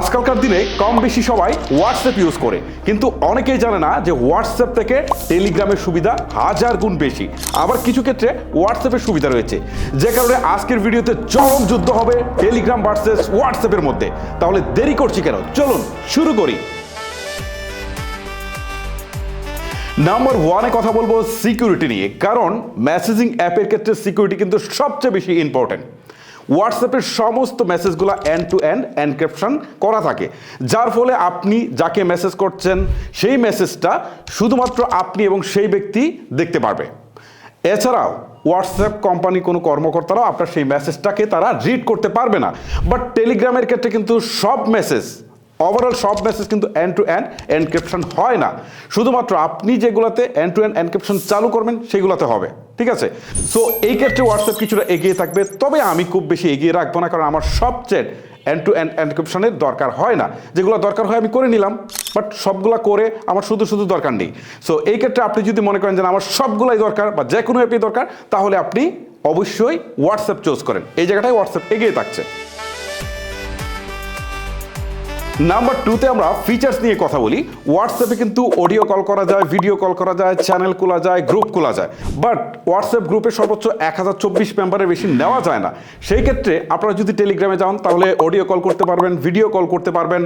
আজকালকার দিনে কম বেশি সবাই হোয়াটসঅ্যাপ ইউজ করে। কিন্তু অনেকেই জানে না যে হোয়াটসঅ্যাপ থেকে টেলিগ্রামের সুবিধা হাজার গুণ বেশি। আবার কিছু ক্ষেত্রে হোয়াটসঅ্যাপের সুবিধা রয়েছে। যে কারণে আজকের ভিডিওতে চরম যুদ্ধ হবে টেলিগ্রাম ভার্সেস হোয়াটসঅ্যাপের মধ্যে। তাহলে দেরি করছি কেন? চলুন, শুরু করি। নাম্বার ওয়ানে কথা বলব সিকিউরিটি নিয়ে। কারণ মেসেজিং অ্যাপের ক্ষেত্রে সিকিউরিটি কিন্তু সবচেয়ে বেশি ইম্পর্টেন্ট হোয়াটসঅ্যাপের সমস্ত মেসেজগুলো অ্যান্ড টু অ্যান্ড এনক্রিপশন করা থাকে। যার ফলে আপনি যাকে মেসেজ করছেন, সেই মেসেজটা শুধুমাত্র আপনি এবং সেই ব্যক্তি দেখতে পারবে। এছাড়াও হোয়াটসঅ্যাপ কোম্পানি কোনো কর্মকর্তারাও আপনার সেই মেসেজটাকে তারা রিড করতে পারবে না। বাট টেলিগ্রামের ক্ষেত্রে কিন্তু সব মেসেজ ওভারঅল সব মেসেজ কিন্তু এন্ড টু এন্ড এনক্রিপশন হয় না। শুধুমাত্র আপনি যেগুলোতে এন্ড টু এন্ড এনক্রিপশন চালু করবেন, সেগুলোতে হবে। ঠিক আছে? সো এই ক্ষেত্রে হোয়াটসঅ্যাপ কিছুটা এগিয়ে থাকবে। তবে আমি খুব বেশি এগিয়ে রাখব না, কারণ আমার সব সবচেয়ে এন্ড টু এন্ড এনক্রিপশনের দরকার হয় না। যেগুলো দরকার হয় আমি করে নিলাম বাট সবগুলা করে আমার শুধু শুধু দরকার নেই। সো এই ক্ষেত্রে আপনি যদি মনে করেন যে আমার সবগুলাই দরকার বা যে কোনো অ্যাপই দরকার, তাহলে আপনি অবশ্যই হোয়াটসঅ্যাপ চুজ করেন। এই জায়গাটায় হোয়াটসঅ্যাপ এগিয়ে থাকছে। নাম্বার টুতে আমরা ফিচার্স নিয়ে কথা বলি। হোয়াটসঅ্যাপে কিন্তু অডিও কল করা যায় ভিডিও কল করা যায় চ্যানেল খোলা যায় গ্রুপ খোলা যায়। বাট হোয়াটসঅ্যাপ গ্রুপে সর্বোচ্চ এক হাজার চব্বিশ মেম্বারের বেশি নেওয়া যায় না। সেই ক্ষেত্রে আপনারা যদি টেলিগ্রামে যান, তাহলে অডিও কল করতে পারবেন ভিডিও কল করতে পারবেন।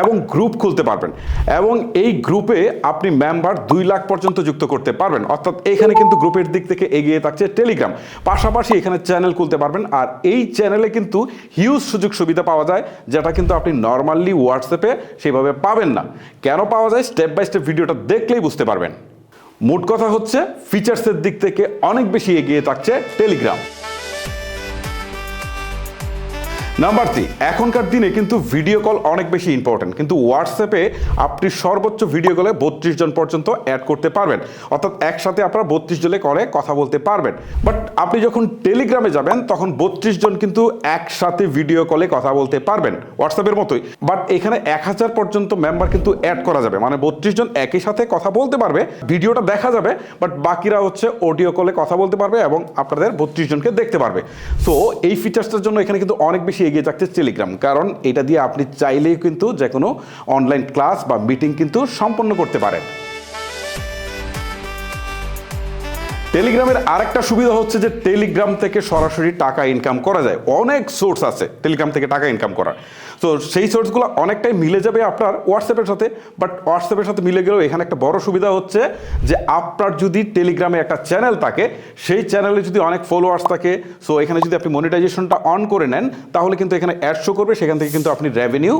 এবং গ্রুপ খুলতে পারবেন। এবং এই গ্রুপে আপনি মেম্বার দুই লাখ পর্যন্ত যুক্ত করতে পারবেন। অর্থাৎ এখানে কিন্তু গ্রুপের দিক থেকে এগিয়ে থাকছে টেলিগ্রাম পাশাপাশি এখানে চ্যানেল খুলতে পারবেন। আর এই চ্যানেলে কিন্তু হিউজ সুযোগ সুবিধা পাওয়া যায়, যেটা কিন্তু আপনি নর্মালি হোয়াটসঅ্যাপে সেভাবে পাবেন না। কেন পাওয়া যায়? স্টেপ বাই স্টেপ ভিডিওটা দেখলেই বুঝতে পারবেন। মোট কথা হচ্ছে ফিচার্সের দিক থেকে অনেক বেশি এগিয়ে থাকছে টেলিগ্রাম নাম্বার থ্রি এখনকার দিনে কিন্তু ভিডিও কল অনেক বেশি ইম্পর্টেন্ট কিন্তু হোয়াটসঅ্যাপে আপনি সর্বোচ্চ ভিডিও কলে বত্রিশ জন পর্যন্ত অ্যাড করতে পারবেন। অর্থাৎ একসাথে আপনারা বত্রিশ জনে কলে কথা বলতে পারবেন। বাট আপনি যখন টেলিগ্রামে যাবেন, তখন বত্রিশ জন কিন্তু একসাথে ভিডিও কলে কথা বলতে পারবেন হোয়াটসঅ্যাপের মতোই। বাট এখানে এক হাজার পর্যন্ত মেম্বার কিন্তু অ্যাড করা যাবে। মানে বত্রিশ জন একই সাথে কথা বলতে পারবে ভিডিওটা দেখা যাবে বাট বাকিরা হচ্ছে অডিও কলে কথা বলতে পারবে এবং আপনাদের বত্রিশ জনকে দেখতে পারবে। সো এই ফিচার্সটার জন্য এখানে কিন্তু অনেক বেশি এগিয়ে থাকছে টেলিগ্রাম কারণ এটা দিয়ে আপনি চাইলেই কিন্তু যে কোনো অনলাইন ক্লাস বা মিটিং কিন্তু সম্পন্ন করতে পারেন। টেলিগ্রামের আরেকটা সুবিধা হচ্ছে যে টেলিগ্রাম থেকে সরাসরি টাকা ইনকাম করা যায়। অনেক সোর্স আছে টেলিগ্রাম থেকে টাকা ইনকাম করার। তো সেই সোর্সগুলো অনেকটাই মিলে যাবে আপনার হোয়াটসঅ্যাপের সাথে বাট হোয়াটসঅ্যাপের সাথে মিলে গেলেও এখানে একটা বড় সুবিধা হচ্ছে যে আপনার যদি টেলিগ্রামে একটা চ্যানেল থাকে, সেই চ্যানেলে যদি অনেক ফলোয়ার্স থাকে সো এখানে যদি আপনি মনিটাইজেশনটা অন করে নেন, তাহলে কিন্তু এখানে অ্যাড শো করবে, সেখান থেকে কিন্তু আপনি রেভিনিউ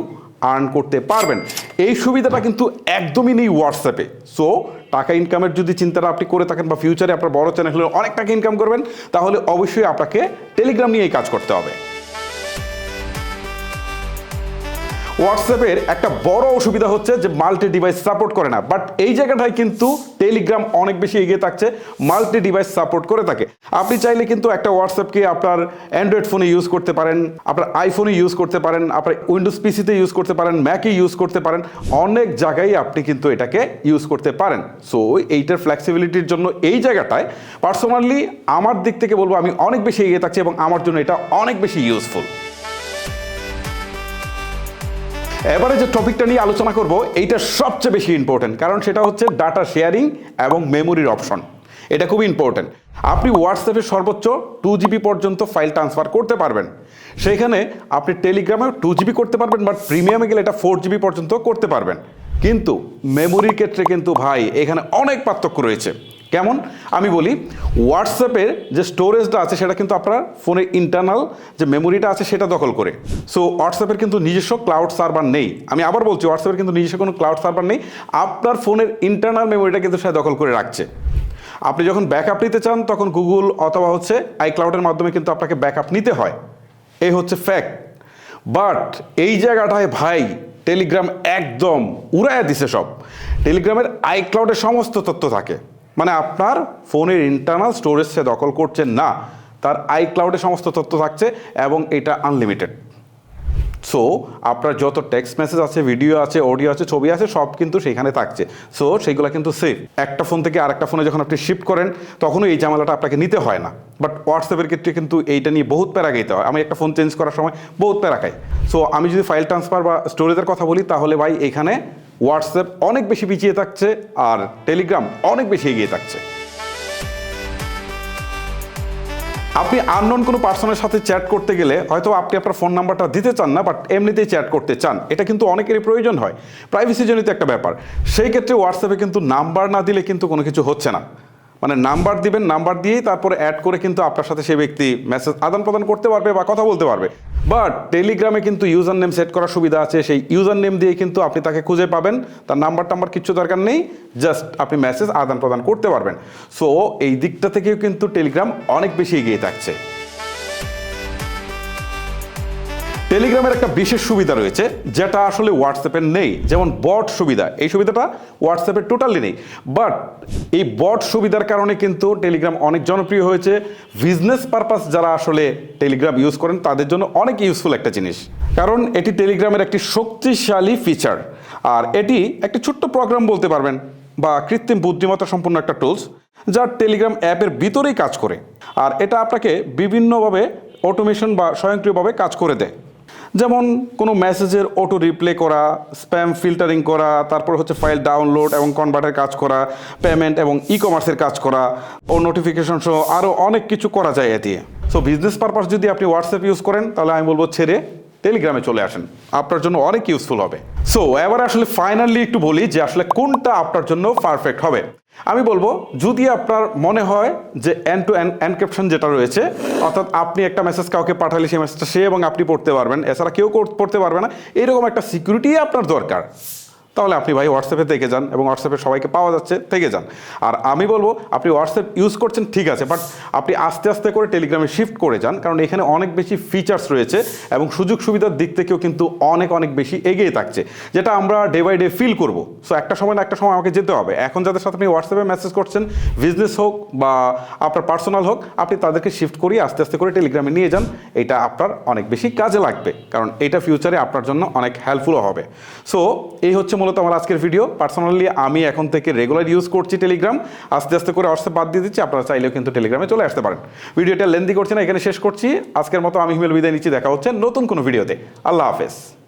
আর্ন করতে পারবেন। এই সুবিধাটা কিন্তু একদমই নেই হোয়াটসঅ্যাপে সো টাকা ইনকামের যদি চিন্তাটা আপনি করে থাকেন বা ফিউচারে আপনার বড় চ্যানেল হলে অনেক টাকা ইনকাম করবেন, তাহলে অবশ্যই আপনাকে টেলিগ্রাম নিয়েই কাজ করতে হবে। হোয়াটসঅ্যাপের একটা বড় অসুবিধা হচ্ছে যে মাল্টি ডিভাইস সাপোর্ট করে না। বাট এই জায়গাটায় কিন্তু টেলিগ্রাম অনেক বেশি এগিয়ে থাকছে, মাল্টি ডিভাইস সাপোর্ট করে থাকে। আপনি চাইলে কিন্তু একটা হোয়াটসঅ্যাপকে আপনার অ্যান্ড্রয়েড ফোনে ইউজ করতে পারেন, আপনার আইফোনে ইউজ করতে পারেন, আপনার উইন্ডোজ পিসিতে ইউজ করতে পারেন, ম্যাকে ইউজ করতে পারেন, অনেক জায়গায় আপনি কিন্তু এটাকে ইউজ করতে পারেন। সো এইটার ফ্লেক্সিবিলিটির জন্য এই জায়গাটায় পার্সোনালি আমার দিক থেকে বলব আমি অনেক বেশি এগিয়ে থাকছি এবং আমার জন্য এটা অনেক বেশি ইউজফুল এবারে যে টপিকটা নিয়ে আলোচনা করব, এইটা সবচেয়ে বেশি ইম্পর্টেন্ট কারণ সেটা হচ্ছে ডাটা শেয়ারিং এবং মেমোরির অপশন এটা খুব ইম্পর্টেন্ট আপনি হোয়াটসঅ্যাপে সর্বোচ্চ টু জিবি পর্যন্ত ফাইল ট্রান্সফার করতে পারবেন। সেখানে আপনি টেলিগ্রামে টু জিবি করতে পারবেন বাট প্রিমিয়ামে গেলে এটা ফোর জিবি পর্যন্ত করতে পারবেন। কিন্তু মেমোরির ক্ষেত্রে কিন্তু ভাই, এখানে অনেক পার্থক্য রয়েছে। কেমন? আমি বলি হোয়াটসঅ্যাপের যে স্টোরেজটা আছে, সেটা কিন্তু আপনার ফোনের ইন্টারনাল যে মেমোরিটা আছে, সেটা দখল করে। সো হোয়াটসঅ্যাপের কিন্তু নিজস্ব ক্লাউড সার্ভার নেই। আমি আবার বলছি হোয়াটসঅ্যাপের কিন্তু নিজস্ব কোনো ক্লাউড সার্ভার নেই। আপনার ফোনের ইন্টারনাল মেমোরিটা কিন্তু সে দখল করে রাখছে। আপনি যখন ব্যাকআপ নিতে চান, তখন গুগল অথবা হচ্ছে আইক্লাউডের মাধ্যমে কিন্তু আপনাকে ব্যাকআপ নিতে হয়। এই হচ্ছে ফ্যাক্ট বাট এই জায়গাটায় ভাই টেলিগ্রাম একদম উড়াইয়া দিছে সব। টেলিগ্রামের আইক্লাউডের সমস্ত তথ্য থাকে। মানে আপনার ফোনের ইন্টারনাল স্টোরেজ সে দখল করছে না। তার আই আইক্লাউডে সমস্ত তথ্য থাকছে এবং এটা আনলিমিটেড সো আপনার যত টেক্সট মেসেজ আছে ভিডিও আছে অডিও আছে, ছবি আছে, সব কিন্তু সেখানে থাকছে। সো সেইগুলো কিন্তু সেফ একটা ফোন থেকে আরেকটা ফোনে যখন আপনি শিফট করেন, তখনও এই ঝামেলাটা আপনাকে নিতে হয় না। বাট হোয়াটসঅ্যাপের ক্ষেত্রে কিন্তু এইটা নিয়ে বহুত প্যারা গাইতে হয়। আমি একটা ফোন চেঞ্জ করার সময় বহুত প্যারা খাই। সো আমি যদি ফাইল ট্রান্সফার বা স্টোরেজের কথা বলি, তাহলে ভাই এখানে হোয়াটসঅ্যাপ অনেক বেশি পিছিয়ে থাকছে আর টেলিগ্রাম অনেক বেশি এগিয়ে থাকছে। আপনি আননোন কোনো পার্সনের সাথে চ্যাট করতে গেলে হয়তো আপনি আপনার ফোন নাম্বারটা দিতে চান না বাট এমনিতেই চ্যাট করতে চান। এটা কিন্তু অনেকেরই প্রয়োজন হয়। প্রাইভেসিজনিত একটা ব্যাপার। সেই ক্ষেত্রে হোয়াটসঅ্যাপে কিন্তু নাম্বার না দিলে কিন্তু কোনো কিছু হচ্ছে না। মানে নাম্বার দিবেন, নাম্বার দিয়েই তারপরে অ্যাড করে কিন্তু আপনার সাথে সেই ব্যক্তি মেসেজ আদান প্রদান করতে পারবে বা কথা বলতে পারবে। বাট টেলিগ্রামে কিন্তু ইউজার নেম সেট করার সুবিধা আছে। সেই ইউজার নেম দিয়ে কিন্তু আপনি তাকে খুঁজে পাবেন। তার নাম্বার টাম্বার কিছু দরকার নেই। জাস্ট আপনি মেসেজ আদান প্রদান করতে পারবেন। সো এই দিকটা থেকেও কিন্তু টেলিগ্রাম অনেক বেশি এগিয়ে থাকছে। টেলিগ্রামের একটা বিশেষ সুবিধা রয়েছে, যেটা আসলে হোয়াটসঅ্যাপের নেই। যেমন বট সুবিধা, এই সুবিধাটা হোয়াটসঅ্যাপের টোটালি নেই। বাট এই বট সুবিধার কারণে কিন্তু টেলিগ্রাম অনেক জনপ্রিয় হয়েছে। বিজনেস পারপাস যারা আসলে টেলিগ্রাম ইউজ করেন, তাদের জন্য অনেক ইউজফুল একটা জিনিস। কারণ এটি টেলিগ্রামের একটি শক্তিশালী ফিচার আর এটি একটি ছোট্ট প্রোগ্রাম বলতে পারবেন, বা কৃত্রিম বুদ্ধিমত্তা সম্পন্ন একটা টুলস যা টেলিগ্রাম অ্যাপের ভিতরেই কাজ করে। আর এটা আপনাকে বিভিন্নভাবে অটোমেশন বা স্বয়ংক্রিয়ভাবে কাজ করে দেয়। যেমন কোনো মেসেজের অটো রিপ্লে করা স্প্যাম ফিল্টারিং করা, তারপর হচ্ছে ফাইল ডাউনলোড এবং কনভার্টের কাজ করা পেমেন্ট এবং ই কমার্সের কাজ করা, ও নোটিফিকেশন সহ আরও অনেক কিছু করা যায় এ দিয়ে সো বিজনেস পারপাস যদি আপনি হোয়াটসঅ্যাপ ইউজ করেন, তাহলে আমি বলব ছেড়ে টেলিগ্রামে চলে আসেন। আপনার জন্য অনেক ইউজফুল হবে। সো এবার আসলে ফাইনালি একটু বলি যে আসলে কোনটা আপনার জন্য পারফেক্ট হবে। আমি বলব, যদি আপনার মনে হয় যে এন টু এনক্রিপশন যেটা রয়েছে, অর্থাৎ আপনি একটা মেসেজ কাউকে পাঠালে সেই মেসেজটা সে এবং আপনি পড়তে পারবেন, এছাড়া কেউ পড়তে পারবে না, এরকম একটা সিকিউরিটি আপনার দরকার। তাহলে আপনি ভাই হোয়াটসঅ্যাপে থেকে যান এবং হোয়াটসঅ্যাপে সবাইকে পাওয়া যাচ্ছে, থেকে যান। আর আমি বলব, আপনি হোয়াটসঅ্যাপ ইউজ করছেন, ঠিক আছে বাট আপনি আস্তে আস্তে করে টেলিগ্রামে শিফট করে যান, কারণ এখানে অনেক বেশি ফিচার্স রয়েছে এবং সুযোগ সুবিধার দিক থেকেও কিন্তু অনেক অনেক বেশি এগিয়ে থাকছে, যেটা আমরা ডে বাই ডে ফিল করব। সো একটা সময় না একটা সময় আমাকে যেতে হবে। এখন যাদের সাথে আপনি হোয়াটসঅ্যাপে মেসেজ করছেন বিজনেস হোক বা আপনার পার্সোনাল হোক, আপনি তাদেরকে শিফট করিয়ে আস্তে আস্তে করে টেলিগ্রামে নিয়ে যান, এটা আপনার অনেক বেশি কাজে লাগবে, কারণ এটা ফিউচারে আপনার জন্য অনেক হেল্পফুলও হবে। সো এই হচ্ছে মূলত আমার আজকের ভিডিও পার্সোনালি আমি এখন থেকে রেগুলার ইউজ করছি টেলিগ্রাম আস্তে আস্তে করে হোয়াটসঅ্যাপ বাদ দিয়ে দিচ্ছি, আপনারা চাইলেও কিন্তু টেলিগ্রামে চলে আসতে পারেন। ভিডিওটা লেন্দি করছি না, এখানে শেষ করছি। আজকের মতো আমি হিমেল বিদায় নিচ্ছি, দেখা হচ্ছে নতুন কোনো ভিডিওতে আল্লাহ হাফেজ।